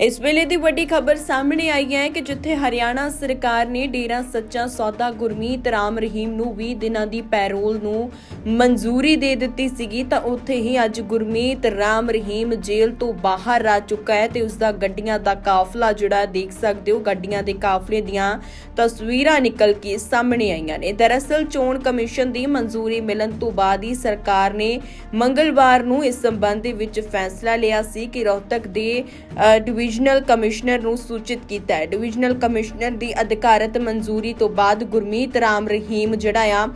ਇਸ ਵੇਲੇ ਦੀ ਵੱਡੀ ਖਬਰ ਸਾਹਮਣੇ ਆਈ ਹੈ ਕਿ ਜਿੱਥੇ ਹਰਿਆਣਾ ਸਰਕਾਰ ਨੇ ਡੇਰਾ ਸੱਚਾ ਸੌਦਾ ਗੁਰਮੀਤ ਰਾਮ ਰਹੀਮ ਨੂੰ 20 ਦਿਨਾਂ ਦੀ ਪੈਰੋਲ ਨੂੰ ਮਨਜ਼ੂਰੀ ਦੇ ਦਿੱਤੀ ਸੀਗੀ ਤਾਂ ਉੱਥੇ ਹੀ ਅੱਜ ਗੁਰਮੀਤ ਰਾਮ ਰਹੀਮ ਜੇਲ੍ਹ ਤੋਂ ਬਾਹਰ ਆ ਚੁੱਕਾ ਹੈ ਤੇ ਉਸ ਦਾ ਗੱਡੀਆਂ ਦਾ ਕਾਫਲਾ ਜਿਹੜਾ ਦੇਖ ਸਕਦੇ ਹੋ ਗੱਡੀਆਂ ਦੇ ਕਾਫਲੇ ਦੀਆਂ ਤਸਵੀਰਾਂ ਨਿਕਲ ਕੇ ਸਾਹਮਣੇ ਆਈਆਂ ਨੇ। ਦਰਅਸਲ ਚੋਣ ਕਮਿਸ਼ਨ ਦੀ ਮਨਜ਼ੂਰੀ ਮਿਲਣ ਤੋਂ ਬਾਅਦ ਹੀ ਸਰਕਾਰ ਨੇ ਮੰਗਲਵਾਰ ਨੂੰ ਇਸ ਸੰਬੰਧ ਵਿੱਚ ਫੈਸਲਾ ਲਿਆ ਸੀ ਕਿ ਰੋਹਤਕ ਦੇ ਅ, ਡਿਵੀਜ਼ਨਲ ਕਮਿਸ਼ਨਰ ਨੂੰ ਸੂਚਿਤ ਕੀਤਾ ਹੈ। ਡਿਵੀਜ਼ਨਲ ਕਮਿਸ਼ਨਰ ਦੀ ਅਧਿਕਾਰਤ ਮਨਜ਼ੂਰੀ ਤੋਂ ਬਾਅਦ ਗੁਰਮੀਤ ਰਾਮ ਰਹੀਮ, ਜਿਹੜਾ ਆ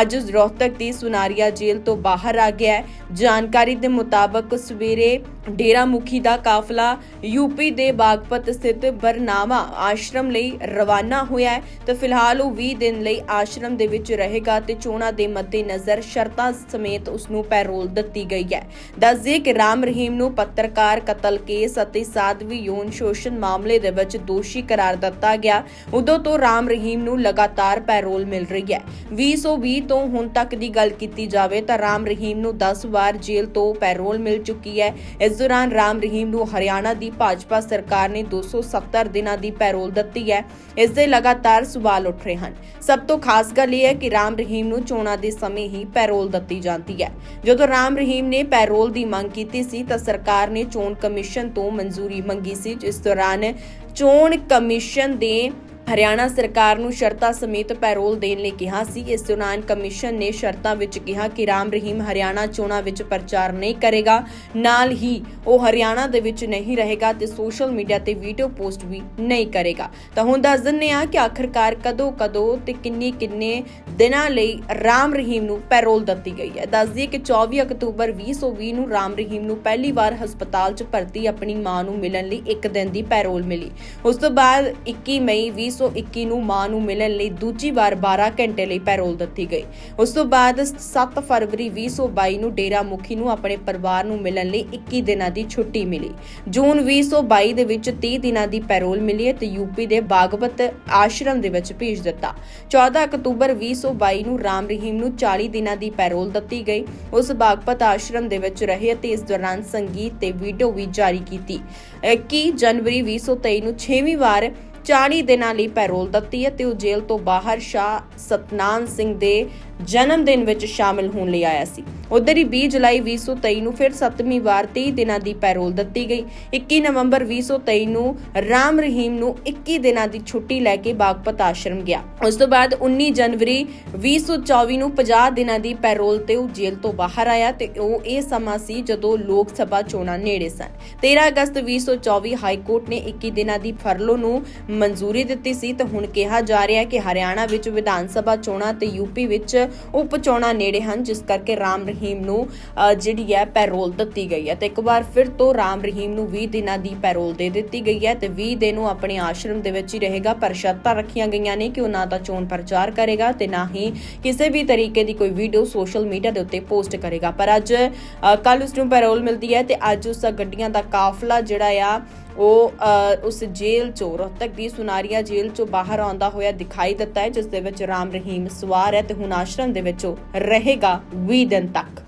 ਅੱਜ ਰੋਹਤਕ ਦੀ ਸੁਨਾਰੀਆ ਜੇਲ੍ਹ ਤੋਂ ਬਾਹਰ ਆ ਗਿਆ ਹੈ। ਜਾਣਕਾਰੀ ਦੇ ਮੁਤਾਬਕ ਸਵੇਰੇ ਡੇਰਾ ਮੁਖੀ ਦਾ ਕਾਫਲਾ ਯੂਪੀ ਦੇ ਬਾਗਪਤ ਸਥਿਤ ਬਰਨਾਵਾ ਆਸ਼ਰਮ ਲਈ ਰਵਾਨਾ ਹੋਇਆ ਹੈ ਤੇ ਫਿਲਹਾਲ ਉਹ 20 ਦਿਨ ਲਈ ਆਸ਼ਰਮ ਦੇ ਵਿੱਚ ਰਹੇਗਾ ਤੇ ਚੋਣਾਂ ਦੇ ਮੱਦੇਨਜ਼ਰ ਸ਼ਰਤਾਂ ਸਮੇਤ ਉਸ ਨੂੰ ਪੈਰੋਲ ਦਿੱਤੀ ਗਈ ਹੈ। ਦੱਸਦੇ ਕਿ ਰਾਮ ਰਹੀਮ ਨੂੰ ਪੱਤਰਕਾਰ ਕਤਲ ਕੇਸ ਅਤੇ ਸਾਧਵੀ ਯੋਨ ਸ਼ੋਸ਼ਣ ਮਾਮਲੇ ਦੇ ਵਿੱਚ ਦੋਸ਼ੀ ਕਰਾਰ ਦਿੱਤਾ ਗਿਆ। ਉਦੋਂ ਤੋਂ ਰਾਮ ਰਹੀਮ ਨੂੰ ਲਗਾਤਾਰ ਪੈਰੋਲ ਮਿਲ ਰਹੀ ਹੈ। 2020 ਤੋਂ ਹੁਣ ਤੱਕ ਦੀ ਗੱਲ ਕੀਤੀ ਜਾਵੇ ਤਾਂ ਰਾਮ ਰਹੀਮ ਨੂੰ 10 ਵਾਰ ਜੇਲ੍ਹ ਤੋਂ ਪੈਰੋਲ ਮਿਲ ਚੁੱਕੀ ਹੈ। ਇਸ ਦੌਰਾਨ ਰਾਮ ਰਹੀਮ ਨੂੰ ਹਰਿਆਣਾ ਦੀ ਭਾਜਪਾ ਸਰਕਾਰ ਨੇ 270 ਦਿਨਾਂ ਦੀ ਪੈਰੋਲ ਦਿੱਤੀ ਹੈ। ਇਸ ਦੇ ਲਗਾਤਾਰ ਸਵਾਲ ਉੱਠ ਰਹੇ ਹਨ। ਸਭ ਤੋਂ ਖਾਸ ਗੱਲ ਇਹ ਹੈ ਕਿ ਰਾਮ ਰਹੀਮ ਨੂੰ ਚੋਣਾਂ ਦੇ ਸਮੇਂ ਹੀ ਪੈਰੋਲ ਦਿੱਤੀ ਜਾਂਦੀ ਹੈ। ਜਦੋਂ ਰਾਮ ਰਹੀਮ ਨੇ ਪੈਰੋਲ ਦੀ ਮੰਗ ਕੀਤੀ ਸੀ ਤਾਂ ਸਰਕਾਰ ਨੇ ਚੋਣ ਕਮਿਸ਼ਨ ਤੋਂ ਮਨਜ਼ੂਰੀ ਮੰਗੀ ਸੀ। ਜਿਸ ਦੌਰਾਨ ਚੋਣ ਕਮਿਸ਼ਨ ਦੇ ਹਰਿਆਣਾ ਸਰਕਾਰ ਨੂੰ ਸ਼ਰਤਾਂ ਸਮੇਤ ਪੈਰੋਲ ਦੇਣ ਲਈ ਕਿਹਾ ਸੀ। ਇਸ ਦੌਰਾਨ ਕਮਿਸ਼ਨ ਨੇ ਸ਼ਰਤਾਂ ਵਿੱਚ ਕਿਹਾ ਕਿ ਰਾਮ ਰਹੀਮ ਹਰਿਆਣਾ ਚੋਣਾਂ ਵਿੱਚ ਪ੍ਰਚਾਰ ਨਹੀਂ ਕਰੇਗਾ। ਨਾਲ ਹੀ ਉਹ ਹਰਿਆਣਾ ਦੇ ਵਿੱਚ ਨਹੀਂ ਰਹੇਗਾ ਤੇ ਸੋਸ਼ਲ ਮੀਡੀਆ ਤੇ ਵੀਡੀਓ ਪੋਸਟ ਵੀ ਨਹੀਂ ਕਰੇਗਾ। ਤਾਂ ਹੁਣ ਦੱਸ ਦਿੰਨੇ ਆ ਕਿ ਆਖਰਕਾਰ ਕਦੋਂ ਕਦੋਂ ਤੇ ਕਿੰਨੇ ਕਿੰਨੇ ਦਿਨਾਂ ਲਈ ਰਾਮ ਰਹੀਮ ਨੂੰ ਪੈਰੋਲ ਦਿੱਤੀ ਗਈ ਹੈ। ਦੱਸ ਦਈਏ ਕਿ 24 ਅਕਤੂਬਰ 2020 ਨੂੰ ਰਾਮ ਰਹੀਮ ਨੂੰ ਪਹਿਲੀ ਵਾਰ ਹਸਪਤਾਲ 'ਚ ਭਰਤੀ ਆਪਣੀ ਮਾਂ ਨੂੰ ਮਿਲਣ ਲਈ ਇੱਕ ਦਿਨ ਦੀ ਪੈਰੋਲ ਮਿਲੀ। ਉਸ ਤੋਂ ਬਾਅਦ 21 ਮਈ 2021 ਨੂੰ ਮਾਂ ਨੂੰ ਮਿਲਣ ਲਈ ਦੂਜੀ ਵਾਰ 12 ਘੰਟੇ ਲਈ ਪੈਰੋਲ ਦਿੱਤੀ ਗਈ। ਉਸ ਤੋਂ ਬਾਅਦ 7 ਫਰਵਰੀ 2022 ਨੂੰ ਡੇਰਾ ਮੁਖੀ ਨੂੰ ਆਪਣੇ ਪਰਿਵਾਰ ਨੂੰ ਮਿਲਣ ਲਈ 21 ਦਿਨਾਂ ਦੀ ਛੁੱਟੀ ਮਿਲੀ। ਜੂਨ 2022 ਦੇ ਵਿੱਚ 30 ਦਿਨਾਂ ਦੀ ਪੈਰੋਲ ਮਿਲੀ ਤੇ ਯੂਪੀ ਦੇ ਬਾਗਵਤ ਆਸ਼ਰਮ ਦੇ ਵਿੱਚ ਭੇਜ ਦਿੱਤਾ। 14 ਅਕਤੂਬਰ 2022 ਨੂੰ ਰਾਮ ਰਹੀਮ ਨੂੰ 40 ਦਿਨਾਂ ਦੀ ਪੈਰੋਲ ਦਿੱਤੀ ਗਈ। ਉਸ ਬਾਗਪਤ ਆਸ਼ਰਮ ਦੇ ਵਿੱਚ ਰਹੇ ਅਤੇ ਇਸ ਦੌਰਾਨ ਸੰਗੀਤ ਤੇ ਵੀਡੀਓ ਵੀ ਜਾਰੀ ਕੀਤੀ। 21 ਜਨਵਰੀ 2023 ਨੂੰ 6ਵੀਂ ਵਾਰ 40 ਦਿਨਾਂ ਲਈ ਪੈਰੋਲ ਦਿੱਤੀ ਹੈ ਤੇ ਉਹ ਜੇਲ੍ਹ ਤੋਂ ਬਾਹਰ ਸ਼ਾਹ ਸਤਨਾਮ ਸਿੰਘ ਦੇ ਜਨਮ ਦਿਨ ਵਿੱਚ ਸ਼ਾਮਿਲ ਹੋਣ ਲਈ ਆਇਆ ਸੀ। ਉਧਰ ਹੀ 20 ਜੁਲਾਈ 2023 ਨੂੰ ਫਿਰ 7ਵੀਂ ਵਾਰ 30 ਦਿਨਾਂ ਦੀ ਪੈਰੋਲ ਦਿੱਤੀ ਗਈ। 21 ਨਵੰਬਰ 2023 ਨੂੰ ਰਾਮ ਰਹੀਮ ਨੂੰ 21 ਦਿਨਾਂ ਦੀ ਛੁੱਟੀ ਲੈ ਕੇ ਬਾਗਪਤ ਆਸ਼ਰਮ ਗਿਆ। ਉਸ ਤੋਂ ਬਾਅਦ 19 ਜਨਵਰੀ 2024 ਨੂੰ 50 ਦਿਨਾਂ ਦੀ ਪੈਰੋਲ ਤੇ ਉਹ ਜੇਲ੍ਹ ਤੋਂ ਬਾਹਰ ਆਇਆ ਤੇ ਉਹ ਇਹ ਸਮਾਂ ਸੀ ਜਦੋਂ ਲੋਕ ਸਭਾ ਚੋਣਾਂ ਨੇੜੇ ਸਨ। 13 ਅਗਸਤ 2024 ਹਾਈ ਕੋਰਟ ਨੇ 21 ਦਿਨਾਂ ਦੀ ਫਰਲੋ ਨੂੰ ਮਨਜ਼ੂਰੀ ਦਿੱਤੀ ਸੀ ਤੇ ਹੁਣ ਕਿਹਾ ਜਾ ਰਿਹਾ ਹੈ ਕਿ ਹਰਿਆਣਾ ਵਿੱਚ ਵਿਧਾਨ ਸਭਾ ਚੋਣਾਂ ਤੇ ਯੂਪੀ ਵਿੱਚ ਉਪ ਚੋਣਾਂ ਨੇੜੇ ਹਨ ਜਿਸ ਕਰਕੇ ਰਾਮ ਰਹੀਮ ਨੂੰ ਜਿਹੜੀ ਹੈ ਪੈਰੋਲ ਦਿੱਤੀ ਗਈ ਹੈ। ਤੇ ਇੱਕ ਵਾਰ ਫਿਰ ਤੋਂ ਰਾਮ ਰਹੀਮ ਨੂੰ 20 ਦਿਨਾਂ ਦੀ ਪੈਰੋਲ ਦੇ ਦਿੱਤੀ ਗਈ ਹੈ ਤੇ 20 ਦਿਨ ਉਹ ਆਪਣੇ ਆਸ਼ਰਮ ਦੇ ਵਿੱਚ ਹੀ ਰਹੇਗਾ। ਪਰ ਸ਼ਰਤਾਂ ਰੱਖੀਆਂ ਗਈਆਂ ਨੇ ਕਿ ਉਹ ਨਾ ਤਾਂ ਚੋਣ ਪ੍ਰਚਾਰ ਕਰੇਗਾ ਤੇ ਨਾ ਹੀ ਕਿਸੇ ਵੀ ਤਰੀਕੇ ਦੀ ਕੋਈ ਵੀਡੀਓ ਸੋਸ਼ਲ ਮੀਡੀਆ ਦੇ ਉੱਤੇ ਪੋਸਟ ਕਰੇਗਾ। ਪਰ ਅੱਜ ਕੱਲ ਉਸ ਨੂੰ ਪੈਰੋਲ ਮਿਲਦੀ ਹੈ ਤੇ ਅੱਜ ਉਸ ਗੱਡੀਆਂ ਦਾ ਕਾਫਲਾ ਜਿਹੜਾ ਆ ਉਹ ਅ, ਉਸ ਜੇਲ੍ਹ ਚੋਂ ਰੋਹਤਕ ਦੀ ਸੁਨਾਰੀਆ ਜੇਲ੍ਹ ਚੋਂ ਬਾਹਰ ਆਉਂਦਾ ਹੋਇਆ ਦਿਖਾਈ ਦਿੱਤਾ ਹੈ ਜਿਸ ਦੇ ਵਿੱਚ ਰਾਮ ਰਹੀਮ ਸਵਾਰ ਹੈ ਤੇ ਹੁਣ ਆਸ਼ ਆਸ਼ਰਮ ਦੇ ਵਿੱਚ ਰਹੇਗਾ 20 ਦਿਨ ਤੱਕ।